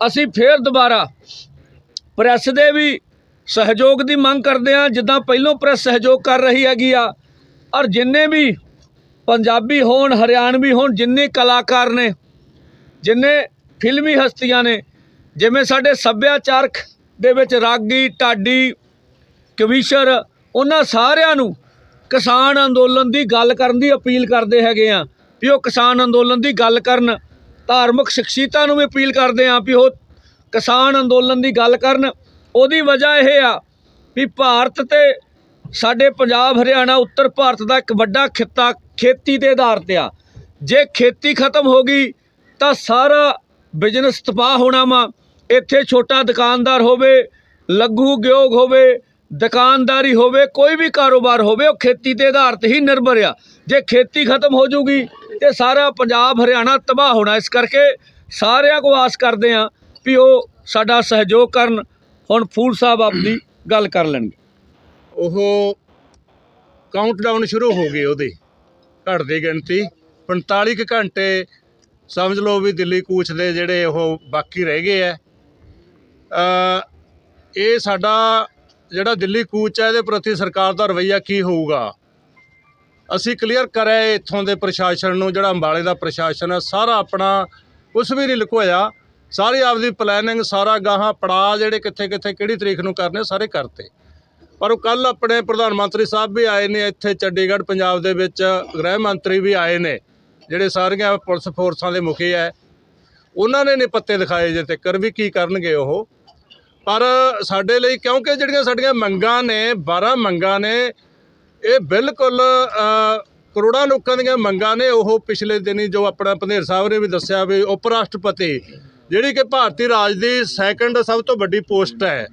ਅਸੀਂ ਫੇਰ ਦੁਬਾਰਾ ਪ੍ਰੈਸ ਦੇ ਵੀ ਸਹਿਯੋਗ ਦੀ ਮੰਗ ਕਰਦੇ ਆ ਜਿੱਦਾਂ ਪਹਿਲੋਂ ਪ੍ਰੈਸ ਸਹਿਯੋਗ ਕਰ ਰਹੀ ਹੈਗੀ ਆ। ਔਰ ਜਿੰਨੇ ਵੀ ਪੰਜਾਬੀ ਹੋਣ, ਹਰਿਆਣਵੀ ਹੋਣ, ਜਿੰਨੇ ਕਲਾਕਾਰ ਨੇ, ਜਿੰਨੇ ਫਿਲਮੀ ਹਸਤੀਆਂ ਨੇ, ਜਿਵੇਂ ਸਾਡੇ ਸੱਭਿਆਚਾਰਕ ਦੇ ਵਿੱਚ ਰਾਗੀ, ਢਾਡੀ, ਕਵੀਸ਼ਰ, ਉਹਨਾਂ ਸਾਰਿਆਂ ਨੂੰ ਕਿਸਾਨ ਅੰਦੋਲਨ ਦੀ ਗੱਲ ਕਰਨ ਦੀ ਅਪੀਲ ਕਰਦੇ ਹੈਗੇ ਆ ਵੀ ਉਹ ਕਿਸਾਨ ਅੰਦੋਲਨ ਦੀ ਗੱਲ ਕਰਨ, ਧਾਰਮਿਕ ਸ਼ਖਸੀਅਤਾਂ ਨੂੰ ਵੀ ਅਪੀਲ ਕਰਦੇ ਹਾਂ ਵੀ ਉਹ ਕਿਸਾਨ ਅੰਦੋਲਨ ਦੀ ਗੱਲ ਕਰਨ। ਉਹਦੀ ਵਜ੍ਹਾ ਇਹ ਆ ਵੀ ਭਾਰਤ ਤੇ ਸਾਡੇ ਪੰਜਾਬ, ਹਰਿਆਣਾ, ਉੱਤਰ ਭਾਰਤ ਦਾ ਇੱਕ ਵੱਡਾ ਖਿੱਤਾ, ਖੇਤੀ ਦੇ ਆਧਾਰ ਤੇ ਆ। ਜੇ ਖੇਤੀ ਖਤਮ ਹੋ ਗਈ ਤਾਂ ਸਾਰਾ ਬਿਜ਼ਨਸ ਤਬਾਹ ਹੋਣਾ ਵਾ। ਇੱਥੇ ਛੋਟਾ ਦੁਕਾਨਦਾਰ ਹੋਵੇ, ਲਘੂ ਉਦਯੋਗ ਹੋਵੇ ਦੁਕਾਨਦਾਰੀ ਹੋਵੇ, ਕੋਈ ਵੀ ਕਾਰੋਬਾਰ ਹੋਵੇ, ਉਹ ਖੇਤੀ ਦੇ ਆਧਾਰ ਤੇ ਹੀ ਨਿਰਭਰ ਆ। ਜੇ ਖੇਤੀ ਖਤਮ ਹੋ ਜੂਗੀ, ਤੇ ਸਾਰਾ ਪੰਜਾਬ ਹਰਿਆਣਾ ਤਬਾਹ ਹੋਣਾ। ਇਸ ਕਰਕੇ ਸਾਰਿਆਂ ਕੋ ਆਸ ਕਰਦੇ ਆ ਵੀ ਉਹ ਸਾਡਾ ਸਹਿਯੋਗ ਕਰਨ। ਹੁਣ ਫੂਲ ਸਾਹਿਬ ਆਪਦੀ ਗੱਲ ਕਰ ਲੈਣਗੇ। ਉਹ ਕਾਊਂਟਡਾਊਨ ਸ਼ੁਰੂ ਹੋ ਗਏ ਉਹਦੇ। ਘਟਦੀ ਗਿਣਤੀ 45 ਕੁ ਘੰਟੇ। ਸਮਝ ਲਓ ਵੀ ਦਿੱਲੀ ਕੂਚ ਦੇ ਜਿਹੜੇ ਉਹ ਬਾਕੀ ਰਹਿ ਗਏ ਆ। ਇਹ ਸਾਡਾ ਜਿਹੜਾ ਦਿੱਲੀ ਕੂਚ ਹੈ, ਇਹਦੇ ਪ੍ਰਤੀ ਸਰਕਾਰ ਦਾ ਰਵੱਈਆ ਕੀ ਹੋਊਗਾ? ਅਸੀਂ ਕਲੀਅਰ ਕਰਿਆ ਇੱਥੋਂ ਦੇ ਪ੍ਰਸ਼ਾਸਨ ਨੂੰ, ਜਿਹੜਾ ਅੰਬਾਲੇ ਦਾ ਪ੍ਰਸ਼ਾਸਨ ਹੈ, ਸਾਰਾ ਆਪਣਾ ਕੁਛ ਵੀ ਨਹੀਂ ਲੁਕੋਇਆ। ਸਾਰੀ ਆਪਦੀ ਪਲੈਨਿੰਗ ਸਾਰਾ ਗਾਹਾਂ ਪੜਾ ਜਿਹੜੇ ਕਿੱਥੇ ਕਿੱਥੇ ਕਿਹੜੀ ਤਰੀਕ ਨੂੰ ਕਰਨੇ, ਸਾਰੇ ਕਰਤੇ। ਪਰ ਉਹ ਕੱਲ ਆਪਣੇ ਪ੍ਰਧਾਨ ਮੰਤਰੀ ਸਾਹਿਬ ਵੀ ਆਏ ਨੇ ਇੱਥੇ, ਚੰਡੀਗੜ੍ਹ, ਪੰਜਾਬ ਦੇ ਵਿੱਚ ਗ੍ਰਹਿ ਮੰਤਰੀ ਵੀ ਆਏ ਨੇ, ਜਿਹੜੇ ਸਾਰੀਆਂ ਪੁਲਿਸ ਫੋਰਸਾਂ ਦੇ ਮੁਖੀ ਹੈ। ਉਹਨਾਂ ਨੇ ਨਹੀਂ ਪੱਤੇ ਦਿਖਾਏ ਜੇ ਤੱਕ ਵੀ ਕੀ ਕਰਨਗੇ ਉਹ। ਪਰ ਸਾਡੇ ਲਈ ਕਿਉਂਕਿ ਜਿਹੜੀਆਂ ਸਾਡੀਆਂ ਮੰਗਾਂ ਨੇ 12 ਮੰਗਾਂ ਨੇ ਇਹ ਬਿਲਕੁਲ ਕਰੋੜਾਂ ਲੋਕਾਂ ਦੀਆਂ ਮੰਗਾਂ ਨੇ। ਉਹ ਪਿਛਲੇ ਦਿਨੀ ਜੋ ਆਪਣਾ ਪੰਧੇਰ ਸਾਹਿਬ ਨੇ ਵੀ ਦੱਸਿਆ ਵੀ ਉਪ ਰਾਸ਼ਟਰਪਤੀ ਜਿਹੜੀ ਕਿ ਭਾਰਤੀ ਰਾਜ ਦੀ ਸੈਕੰਡ ਸਭ ਤੋਂ ਵੱਡੀ ਪੋਸਟ ਹੈ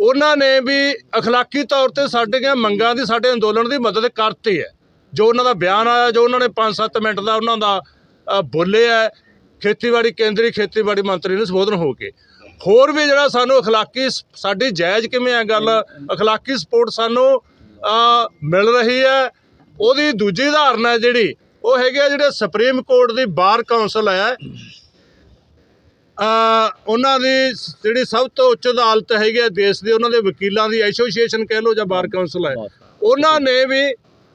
ਉਹਨਾਂ ਨੇ ਵੀ ਅਖਲਾਕੀ ਤੌਰ ਤੇ ਸਾਡੀਆਂ ਮੰਗਾਂ ਦੀ ਸਾਡੇ ਅੰਦੋਲਨ ਦੀ ਮਦਦ ਕਰਤੀ ਹੈ। ਜੋ ਉਹਨਾਂ ਦਾ ਬਿਆਨ ਆਇਆ ਜੋ ਉਹਨਾਂ ਨੇ 5-7 ਮਿੰਟ ਦਾ ਉਹਨਾਂ ਦਾ ਅ, ਬੋਲਿਆ ਹੈ, ਖੇਤੀਬਾੜੀ ਕੇਂਦਰੀ ਖੇਤੀਬਾੜੀ ਮੰਤਰੀ ਨੂੰ ਸੰਬੋਧਨ ਹੋ ਕੇ। ਹੋਰ ਵੀ ਜਿਹੜਾ ਸਾਨੂੰ ਅਖਲਾਕੀ ਸਾਡੀ ਜਾਇਜ਼ ਕਿਵੇਂ ਆ ਗੱਲ? ਅਖਲਾਕੀ ਸਪੋਰਟ ਸਾਨੂੰ ਮਿਲ ਰਹੀ ਹੈ। ਉਹਦੀ ਦੂਜੀ ਉਦਾਹਰਨ ਹੈ ਜਿਹੜੀ, ਉਹ ਹੈਗੀ ਆ ਜਿਹੜੇ ਸੁਪਰੀਮ ਕੋਰਟ ਦੀ ਬਾਰ ਕਾਉਂਸਲ ਹੈ। ਉਹਨਾਂ ਦੀ ਜਿਹੜੀ ਸਭ ਤੋਂ ਉੱਚ ਅਦਾਲਤ ਹੈਗੀ ਹੈ ਦੇਸ਼ ਦੇ, ਉਹਨਾਂ ਦੇ ਵਕੀਲਾਂ ਦੀ ਐਸੋਸੀਏਸ਼ਨ ਕਹਿ ਲਓ ਜਾਂ ਬਾਰ ਕਾਉਂਸਲ ਹੈ। ਉਹਨਾਂ ਨੇ ਵੀ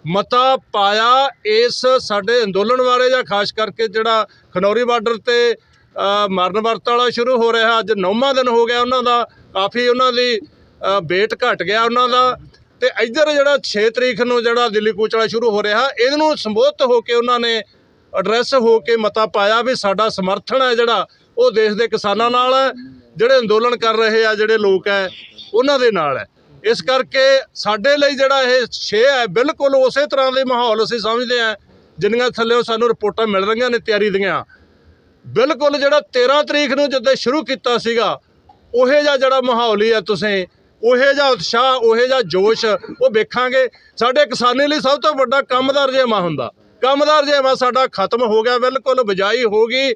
ਮਤਾ ਪਾਇਆ ਇਸ ਸਾਡੇ ਅੰਦੋਲਨ ਬਾਰੇ ਜਾਂ ਖਾਸ ਕਰਕੇ ਜਿਹੜਾ ਖਨੌਰੀ ਬਾਰਡਰ ਤੇ ਮਰਨ ਵਰਤ ਵਾਲਾ ਸ਼ੁਰੂ ਹੋ ਰਿਹਾ। ਅੱਜ ਨੌਵਾਂ ਦਿਨ ਹੋ ਗਿਆ ਉਹਨਾਂ ਦਾ। ਕਾਫੀ ਉਹਨਾਂ ਦੀ ਵੇਟ ਘਟ ਗਿਆ ਉਹਨਾਂ ਦਾ। ਤੇ ਇੱਧਰ ਜਿਹੜਾ 6 ਤਰੀਕ ਨੂੰ ਜਿਹੜਾ ਦਿੱਲੀ ਕੂਚ ਵਾਲਾ ਸ਼ੁਰੂ ਹੋ ਰਿਹਾ ਇਹਦੇ ਨੂੰ ਸੰਬੋਧਤ ਹੋ ਕੇ ਉਹਨਾਂ ਨੇ ਐਡਰੈਸ ਹੋ ਕੇ ਮਤਾ ਪਾਇਆ ਵੀ ਸਾਡਾ ਸਮਰਥਨ ਹੈ ਜਿਹੜਾ, ਉਹ ਦੇਸ਼ ਦੇ ਕਿਸਾਨਾਂ ਨਾਲ ਹੈ। ਜਿਹੜੇ ਅੰਦੋਲਨ ਕਰ ਰਹੇ ਆ, ਜਿਹੜੇ ਲੋਕ ਹੈ, ਉਹਨਾਂ ਦੇ ਨਾਲ ਹੈ। ਇਸ ਕਰਕੇ ਸਾਡੇ ਲਈ ਜਿਹੜਾ ਇਹ ਛੇ ਹੈ, ਬਿਲਕੁਲ ਉਸੇ ਤਰ੍ਹਾਂ ਦੇ ਮਾਹੌਲ ਅਸੀਂ ਸਮਝਦੇ ਹਾਂ। ਜਿੰਨੀਆਂ ਥੱਲੇ ਸਾਨੂੰ ਰਿਪੋਰਟਾਂ ਮਿਲ ਰਹੀਆਂ ਨੇ ਤਿਆਰੀ ਦੀਆਂ ਬਿਲਕੁਲ ਜਿਹੜਾ 13 ਤਰੀਕ ਨੂੰ ਜਦੋਂ ਸ਼ੁਰੂ ਕੀਤਾ ਸੀਗਾ, ਉਹੇ ਜਿਹਾ ਜਿਹੜਾ ਮਾਹੌਲ ਹੀ ਹੈ ਤੁਸੀਂ, ਉਹੇ ਜਿਹਾ ਉਤਸ਼ਾਹ, ਉਹੇ ਜਿਹਾ ਜੋਸ਼, ਉਹ ਵੇਖਾਂਗੇ। ਸਾਡੇ ਕਿਸਾਨੀ ਲਈ ਸਭ ਤੋਂ ਵੱਡਾ ਕੰਮ ਦਾ ਰਜੇਵਾ ਹੁੰਦਾ। ਕੰਮ ਦਾ ਰਜੇਵਾ ਸਾਡਾ ਖਤਮ ਹੋ ਗਿਆ, ਬਿਲਕੁਲ ਬਜਾਈ ਹੋ ਗਈ।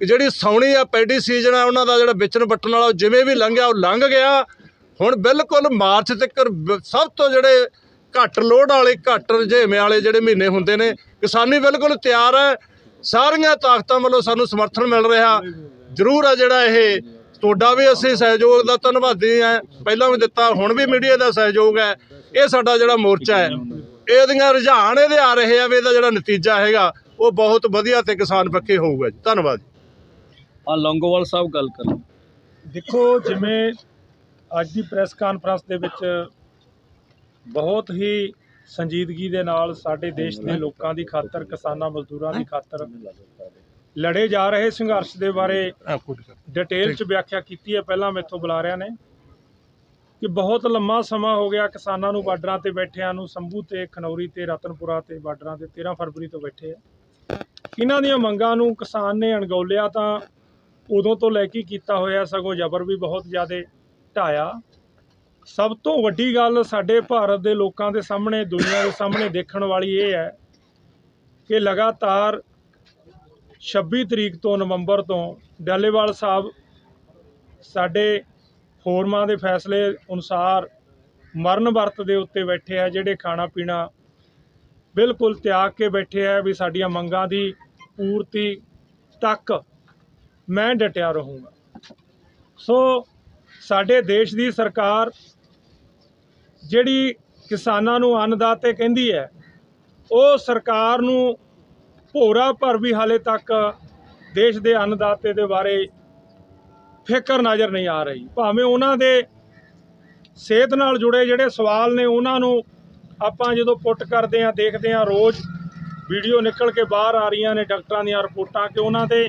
ਜਿਹੜੀ ਸੌਣੀ ਆ, ਪੈਡੀ ਸੀਜ਼ਨ ਆ, ਉਹਨਾਂ ਦਾ ਜਿਹੜਾ ਵਿਚਨ ਵੱਟਣ ਵਾਲਾ, ਉਹ ਜਿਵੇਂ ਵੀ ਲੰਘਿਆ, ਉਹ ਲੰਘ ਗਿਆ। ਹੁਣ ਬਿਲਕੁਲ ਮਾਰਚ ਤੱਕ ਸਭ ਤੋਂ ਜਿਹੜੇ ਘੱਟ ਲੋਡ ਵਾਲੇ, ਘੱਟ ਰੁਝੇਵੇਂ ਵਾਲੇ ਜਿਹੜੇ ਮਹੀਨੇ ਹੁੰਦੇ ਨੇ, ਕਿਸਾਨੀ ਬਿਲਕੁਲ ਤਿਆਰ ਹੈ। ਸਾਰੀਆਂ ਤਾਕਤਾਂ ਵੱਲੋਂ ਸਾਨੂੰ ਸਮਰਥਨ ਮਿਲ ਰਿਹਾ। ਜ਼ਰੂਰ ਆ ਜਿਹੜਾ ਇਹ ਤੁਹਾਡਾ ਵੀ ਅਸੀਂ ਸਹਿਯੋਗ ਦਾ ਧੰਨਵਾਦੀ ਆ ਪਹਿਲਾਂ ਵੀ ਦਿੱਤਾ ਹੁਣ ਵੀ ਮੀਡੀਆ ਦਾ ਸਹਿਯੋਗ ਹੈ। ਇਹ ਸਾਡਾ ਜਿਹੜਾ ਮੋਰਚਾ ਹੈ ਇਹਦੀਆਂ ਰੁਝਾਨ ਇਹਦੇ ਆ ਰਹੇ ਆ ਵੀ ਇਹਦਾ ਜਿਹੜਾ ਨਤੀਜਾ ਹੈਗਾ ਉਹ ਬਹੁਤ ਵਧੀਆ ਤੇ ਕਿਸਾਨ ਪੱਖੇ ਹੋਊਗਾ ਜੀ। ਧੰਨਵਾਦ ਜੀ। ਆ ਲੌਂਗੋਵਾਲ ਸਾਹਿਬ ਗੱਲ ਕਰਨ। ਦੇਖੋ ਜਿਵੇਂ ਅੱਜ ਦੀ ਪ੍ਰੈਸ ਕਾਨਫਰੰਸ ਦੇ ਵਿੱਚ ਬਹੁਤ ਹੀ ਸੰਜੀਦਗੀ ਦੇ ਨਾਲ ਸਾਡੇ ਦੇਸ਼ ਦੇ ਲੋਕਾਂ ਦੀ ਖਾਤਰ, ਕਿਸਾਨਾਂ ਮਜ਼ਦੂਰਾਂ ਦੀ ਖਾਤਰ ਲੜੇ ਜਾ ਰਹੇ ਸੰਘਰਸ਼ ਦੇ ਬਾਰੇ ਡਿਟੇਲ ਚ ਵਿਆਖਿਆ ਕੀਤੀ ਹੈ, ਪਹਿਲਾਂ ਮੈਥੋਂ ਬੁਲਾਰਿਆਂ ਨੇ ਕਿ ਬਹੁਤ ਲੰਮਾ ਸਮਾਂ ਹੋ ਗਿਆ ਕਿਸਾਨਾਂ ਨੂੰ ਬਾਰਡਰਾਂ ਤੇ ਬੈਠਿਆਂ ਨੂੰ, ਸੰਭੂ ਤੇ ਖਨੌਰੀ ਤੇ ਰਤਨਪੁਰਾ ਤੇ ਬਾਰਡਰਾਂ ਤੇ 13 ਫਰਵਰੀ ਤੋਂ ਬੈਠੇ ਆ। ਇਹਨਾਂ ਦੀਆਂ ਮੰਗਾਂ ਨੂੰ ਕਿਸਾਨ ਨੇ ਅਣਗੌਲਿਆ ਤਾਂ ਉਦੋਂ ਤੋਂ ਲੈ ਕੇ ਕੀਤਾ ਹੋਇਆ ਸਗੋਂ ਜ਼ਬਰ ਵੀ ਬਹੁਤ ਜ਼ਿਆਦਾ ਢਾਇਆ। ਸਭ ਤੋਂ ਵੱਡੀ ਗੱਲ ਸਾਡੇ ਭਾਰਤ ਦੇ ਲੋਕਾਂ ਦੇ ਸਾਹਮਣੇ, ਦੁਨੀਆ ਦੇ ਸਾਹਮਣੇ ਦੇਖਣ ਵਾਲੀ ਇਹ ਹੈ ਕਿ ਲਗਾਤਾਰ 26 ਤਰੀਕ ਤੋਂ ਨਵੰਬਰ ਤੋਂ ਡਾਲੇਵਾਲ ਸਾਹਿਬ ਸਾਡੇ ਫੋਰਮਾਂ ਦੇ ਫੈਸਲੇ ਅਨੁਸਾਰ ਮਰਨ ਵਰਤ ਦੇ ਉੱਤੇ ਬੈਠੇ ਆ, ਜਿਹੜੇ ਖਾਣਾ ਪੀਣਾ ਬਿਲਕੁਲ ਤਿਆਗ ਕੇ ਬੈਠੇ ਆ ਵੀ ਸਾਡੀਆਂ ਮੰਗਾਂ ਦੀ ਪੂਰਤੀ ਤੱਕ ਮੈਂ ਡਟਿਆ ਰਹੂੰਗਾ। ਸੋ ਸਾਡੇ ਦੇਸ਼ ਦੀ ਸਰਕਾਰ ਜਿਹੜੀ ਕਿਸਾਨਾਂ ਨੂੰ ਅੰਨਦਾਤੇ ਕਹਿੰਦੀ ਹੈ, ਉਹ ਸਰਕਾਰ ਨੂੰ ਭੋਰਾ ਭਰ ਵੀ ਹਾਲੇ ਤੱਕ ਦੇਸ਼ ਦੇ ਅੰਨਦਾਤੇ ਦੇ ਬਾਰੇ ਫਿਕਰ ਨਜ਼ਰ ਨਹੀਂ ਆ ਰਹੀ। ਭਾਵੇਂ ਉਹਨਾਂ ਦੇ ਸਿਹਤ ਨਾਲ ਜੁੜੇ ਜਿਹੜੇ ਸਵਾਲ ਨੇ, ਉਹਨਾਂ ਨੂੰ ਆਪਾਂ ਜਦੋਂ ਪੁੱਟ ਕਰਦੇ ਆ ਦੇਖਦੇ ਆ ਰੋਜ਼ ਵੀਡੀਓ ਨਿਕਲ ਕੇ ਬਾਹਰ ਆ ਰਹੀਆਂ ਨੇ ਡਾਕਟਰਾਂ ਦੀਆਂ ਰਿਪੋਰਟਾਂ ਕਿ ਉਹਨਾਂ ਦੇ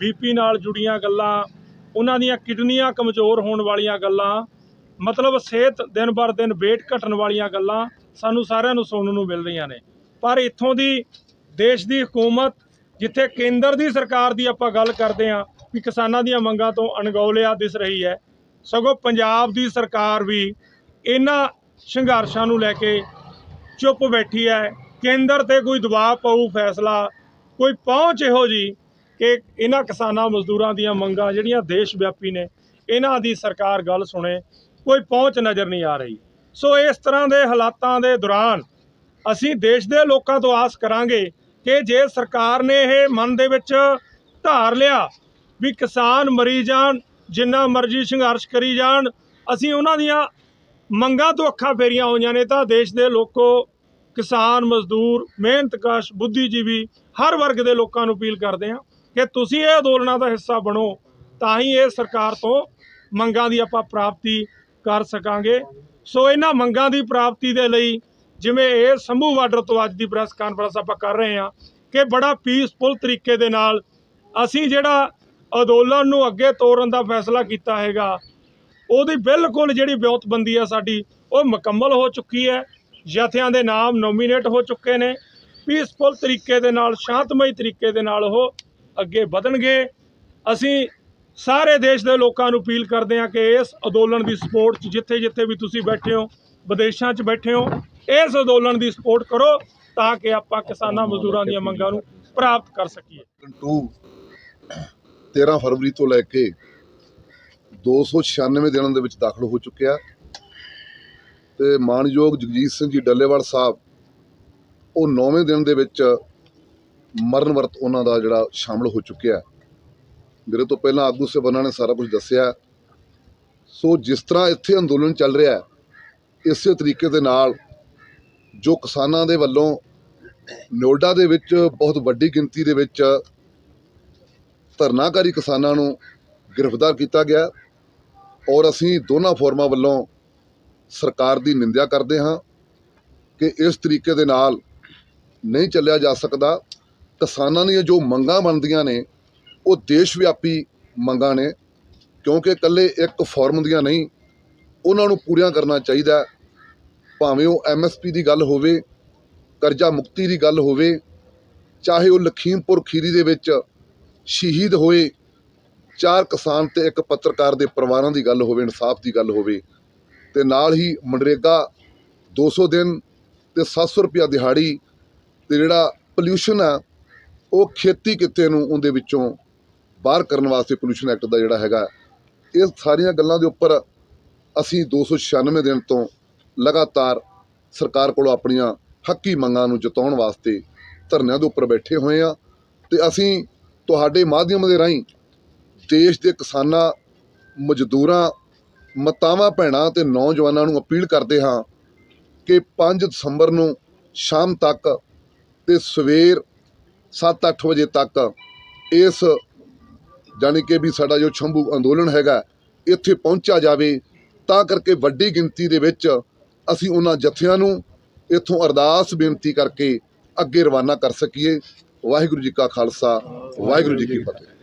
ਬੀਪੀ ਨਾਲ ਜੁੜੀਆਂ ਗੱਲਾਂ, ਉਹਨਾਂ ਦੀਆਂ ਕਿਡਨੀਆਂ ਕਮਜ਼ੋਰ ਹੋਣ ਵਾਲੀਆਂ ਗੱਲਾਂ ਮਤਲਬ ਸਿਹਤ ਦਿਨ ਬਰ ਦਿਨ ਵੇਟ ਘਟਣ ਵਾਲੀਆਂ ਗੱਲਾਂ ਸਾਨੂੰ ਸਾਰਿਆਂ ਨੂੰ ਸੁਣਨ ਨੂੰ ਮਿਲ ਰਹੀਆਂ ਨੇ। ਪਰ ਇੱਥੋਂ ਦੀ ਦੇਸ਼ ਦੀ ਹਕੂਮਤ, ਜਿੱਥੇ ਕੇਂਦਰ ਦੀ ਸਰਕਾਰ ਦੀ ਆਪਾਂ ਗੱਲ ਕਰਦੇ ਹਾਂ, ਵੀ ਕਿਸਾਨਾਂ ਦੀਆਂ ਮੰਗਾਂ ਤੋਂ ਅਣਗੌਲਿਆ ਦਿਸ ਰਹੀ ਹੈ। ਸਗੋਂ ਪੰਜਾਬ ਦੀ ਸਰਕਾਰ ਵੀ ਇਹਨਾਂ ਸੰਘਰਸ਼ਾਂ ਨੂੰ ਲੈ ਕੇ ਚੁੱਪ ਬੈਠੀ ਹੈ। ਕੇਂਦਰ ਤੇ ਕੋਈ ਦਬਾਅ ਪਊ ਫੈਸਲਾ, ਕੋਈ ਪਹੁੰਚ ਇਹੋ ਜੀ ਕਿ ਇਹਨਾਂ ਕਿਸਾਨਾਂ ਮਜ਼ਦੂਰਾਂ ਦੀਆਂ ਮੰਗਾਂ ਜਿਹੜੀਆਂ ਦੇਸ਼ ਵਿਆਪੀ ਨੇ, ਇਹਨਾਂ ਦੀ ਸਰਕਾਰ ਗੱਲ ਸੁਣੇ। ਕੋਈ ਪਹੁੰਚ ਨਜ਼ਰ ਨਹੀਂ ਆ ਰਹੀ। ਸੋ ਇਸ ਤਰ੍ਹਾਂ ਦੇ ਹਾਲਾਤਾਂ ਦੇ ਦੌਰਾਨ ਅਸੀਂ ਦੇਸ਼ ਦੇ ਲੋਕਾਂ ਤੋਂ ਆਸ ਕਰਾਂਗੇ ਕਿ ਜੇ ਸਰਕਾਰ ਨੇ ਇਹ ਮਨ ਦੇ ਵਿੱਚ ਧਾਰ ਲਿਆ ਵੀ ਕਿਸਾਨ ਮਰੀ ਜਾਣ, ਜਿੰਨਾ ਮਰਜ਼ੀ ਸੰਘਰਸ਼ ਕਰੀ ਜਾਣ, ਅਸੀਂ ਉਹਨਾਂ ਦੀਆਂ ਮੰਗਾਂ ਤੋਂ ਅੱਖਾਂ ਫੇਰੀਆਂ ਹੋਈਆਂ ਨੇ ਤਾਂ ਦੇਸ਼ ਦੇ ਲੋਕੋ ਕਿਸਾਨ, ਮਜ਼ਦੂਰ, ਮਿਹਨਤਕਸ਼, ਬੁੱਧੀਜੀਵੀ ਹਰ ਵਰਗ ਦੇ ਲੋਕਾਂ ਨੂੰ ਅਪੀਲ ਕਰਦੇ ਹਾਂ ਕਿ ਤੁਸੀਂ ਇਹ ਅੰਦੋਲਨਾਂ ਦਾ ਹਿੱਸਾ ਬਣੋ ਤਾਂ ਹੀ ਇਹ ਸਰਕਾਰ ਤੋਂ ਮੰਗਾਂ ਦੀ ਆਪਾਂ ਪ੍ਰਾਪਤੀ ਕਰ ਸਕਾਂਗੇ। ਸੋ ਇਹਨਾਂ ਮੰਗਾਂ ਦੀ ਪ੍ਰਾਪਤੀ ਦੇ ਲਈ ਜਿਵੇਂ ਇਹ ਸਮੂਹ ਬਾਰਡਰ ਤੋਂ ਅੱਜ ਦੀ ਪ੍ਰੈਸ ਕਾਨਫਰੰਸ ਆਪਾਂ ਕਰ ਰਹੇ ਹਾਂ ਕਿ ਬੜਾ ਪੀਸਫੁਲ ਤਰੀਕੇ ਦੇ ਨਾਲ ਅਸੀਂ ਜਿਹੜਾ ਅੰਦੋਲਨ ਨੂੰ ਅੱਗੇ ਤੋਰਨ ਦਾ ਫੈਸਲਾ ਕੀਤਾ ਹੈਗਾ, ਉਹਦੀ ਬਿਲਕੁਲ ਜਿਹੜੀ ਵਿਉਂਤਬੰਦੀ ਆ ਸਾਡੀ, ਉਹ ਮੁਕੰਮਲ ਹੋ ਚੁੱਕੀ ਹੈ। ਜਥਿਆਂ ਦੇ ਨਾਮ ਨੋਮੀਨੇਟ ਹੋ ਚੁੱਕੇ ਨੇ। ਪੀਸਫੁਲ ਤਰੀਕੇ ਦੇ ਨਾਲ, ਸ਼ਾਂਤਮਈ ਤਰੀਕੇ ਦੇ ਨਾਲ ਉਹ ਅੱਗੇ ਵਧਣਗੇ। ਅਸੀਂ ਸਾਰੇ ਦੇਸ਼ ਦੇ ਲੋਕਾਂ ਨੂੰ ਅਪੀਲ ਕਰਦੇ ਹਾਂ ਕਿ ਇਸ ਅੰਦੋਲਨ ਦੀ ਸਪੋਰਟ 'ਚ ਜਿੱਥੇ ਜਿੱਥੇ ਵੀ ਤੁਸੀਂ ਬੈਠੇ ਹੋ, ਵਿਦੇਸ਼ਾਂ 'ਚ ਬੈਠੇ ਹੋ, ਇਸ ਅੰਦੋਲਨ ਦੀ ਸਪੋਰਟ ਕਰੋ ਤਾਂ ਕਿ ਆਪਾਂ ਕਿਸਾਨਾਂ ਮਜ਼ਦੂਰਾਂ ਦੀਆਂ ਮੰਗਾਂ ਨੂੰ ਪ੍ਰਾਪਤ ਕਰ ਸਕੀਏ। 2 13 ਫਰਵਰੀ ਤੋਂ ਲੈ ਕੇ 296 ਦਿਨਾਂ ਦੇ ਵਿੱਚ ਦਾਖਲ ਹੋ ਚੁੱਕਿਆ। ਤੇ ਮਾਨਯੋਗ ਜਗਜੀਤ ਸਿੰਘ ਜੀ ਡੱਲੇਵਾਲ ਸਾਹਿਬ, ਉਹ 9ਵੇਂ ਦਿਨ ਦੇ ਵਿੱਚ ਮਰਨ ਵਰਤ ਉਹਨਾਂ ਦਾ ਜਿਹੜਾ ਸ਼ਾਮਲ ਹੋ ਚੁੱਕਿਆ। ਮੇਰੇ ਤੋਂ ਪਹਿਲਾਂ ਆਗੂ ਸਾਹਿਬਾਨਾਂ ਨੇ ਸਾਰਾ ਕੁਝ ਦੱਸਿਆ। ਸੋ ਜਿਸ ਤਰ੍ਹਾਂ ਇੱਥੇ ਅੰਦੋਲਨ ਚੱਲ ਰਿਹਾ ਹੈ, ਇਸੇ ਤਰੀਕੇ ਦੇ ਨਾਲ ਜੋ ਕਿਸਾਨਾਂ ਦੇ ਵੱਲੋਂ ਨੋਡਾ ਦੇ ਵਿੱਚ ਬਹੁਤ ਵੱਡੀ ਗਿਣਤੀ ਦੇ ਵਿੱਚ ਧਰਨਾਕਾਰੀ ਕਿਸਾਨਾਂ ਨੂੰ ਗ੍ਰਿਫਤਾਰ ਕੀਤਾ ਗਿਆ ਔਰ ਅਸੀਂ ਦੋਨਾਂ ਫੋਰਮਾਂ ਵੱਲੋਂ ਸਰਕਾਰ ਦੀ ਨਿੰਦਿਆ ਕਰਦੇ ਹਾਂ ਕਿ ਇਸ ਤਰੀਕੇ ਦੇ ਨਾਲ ਨਹੀਂ ਚੱਲਿਆ ਜਾ ਸਕਦਾ। ਕਿਸਾਨਾਂ ਦੀਆਂ ਜੋ ਮੰਗਾਂ ਬਣਦੀਆਂ ਨੇ ਉਹ ਦੇਸ਼ ਵਿਆਪੀ ਮੰਗਾਂ ਨੇ, ਕਿਉਂਕਿ ਇਕੱਲੇ ਇੱਕ ਫੋਰਮ ਦੀਆਂ ਨਹੀਂ, ਉਹਨਾਂ ਨੂੰ ਪੂਰੀਆਂ ਕਰਨਾ ਚਾਹੀਦਾ ਭਾਵੇਂ ਉਹ ਐਮਐਸਪੀ ਦੀ ਗੱਲ ਹੋਵੇ, ਕਰਜ਼ਾ ਮੁਕਤੀ ਦੀ ਗੱਲ ਹੋਵੇ, ਚਾਹੇ ਉਹ ਲਖੀਮਪੁਰ ਖੀਰੀ ਦੇ ਵਿੱਚ ਸ਼ਹੀਦ ਹੋਏ ਚਾਰ ਕਿਸਾਨ ਤੇ ਇੱਕ ਪੱਤਰਕਾਰ ਦੇ ਪਰਿਵਾਰਾਂ ਦੀ ਗੱਲ ਹੋਵੇ, ਇਨਸਾਫ ਦੀ ਗੱਲ ਹੋਵੇ, ਤੇ ਨਾਲ ਹੀ ਮਨਰੇਗਾ 200 ਦਿਨ ਤੇ 700 ਰੁਪਿਆ ਦਿਹਾੜੀ ਤੇ ਜਿਹੜਾ ਪੋਲਿਊਸ਼ਨ ਆ, ਉਹ ਖੇਤੀ ਕਿੱਤੇ ਨੂੰ ਉਹਦੇ ਵਿੱਚੋਂ ਬਾਹਰ ਕਰਨ ਵਾਸਤੇ ਪੋਲਿਊਸ਼ਨ ਐਕਟ ਦਾ ਜਿਹੜਾ ਹੈਗਾ, ਇਹ ਸਾਰੀਆਂ ਗੱਲਾਂ ਦੇ ਉੱਪਰ ਅਸੀਂ 296 ਦਿਨ ਤੋਂ ਲਗਾਤਾਰ ਸਰਕਾਰ ਕੋਲੋਂ ਆਪਣੀਆਂ ਹੱਕੀ ਮੰਗਾਂ ਨੂੰ ਜਤਾਉਣ ਵਾਸਤੇ ਧਰਨਿਆਂ ਦੇ ਉੱਪਰ ਬੈਠੇ ਹੋਏ ਆ ਤੇ ਅਸੀਂ ਤੁਹਾਡੇ ਮਾਧਿਅਮ ਦੇ ਰਾਹੀਂ ਦੇਸ਼ ਦੇ ਕਿਸਾਨਾਂ, ਮਜ਼ਦੂਰਾਂ, ਮਾਤਾਵਾਂ, ਭੈਣਾਂ ਤੇ ਨੌਜਵਾਨਾਂ ਨੂੰ ਅਪੀਲ ਕਰਦੇ ਹਾਂ ਕਿ 5 ਦਸੰਬਰ ਨੂੰ ਸ਼ਾਮ ਤੱਕ ਤੇ ਸਵੇਰ 7-8 ਵਜੇ ਤੱਕ ਇਸ ਜਾਣੀ ਕਿ ਵੀ ਸਾਡਾ ਜੋ ਸ਼ੰਭੂ ਅੰਦੋਲਨ ਹੈਗਾ, ਇੱਥੇ ਪਹੁੰਚਿਆ ਜਾਵੇ, ਤਾਂ ਕਰਕੇ ਵੱਡੀ ਗਿਣਤੀ ਦੇ ਵਿੱਚ ਅਸੀਂ ਉਹਨਾਂ ਜਥਿਆਂ ਨੂੰ ਇੱਥੋਂ ਅਰਦਾਸ ਬੇਨਤੀ ਕਰਕੇ ਅੱਗੇ ਰਵਾਨਾ ਕਰ ਸਕੀਏ। ਵਾਹਿਗੁਰੂ ਜੀ ਕਾ ਖਾਲਸਾ, ਵਾਹਿਗੁਰੂ ਜੀ ਕੀ ਫਤਿਹ।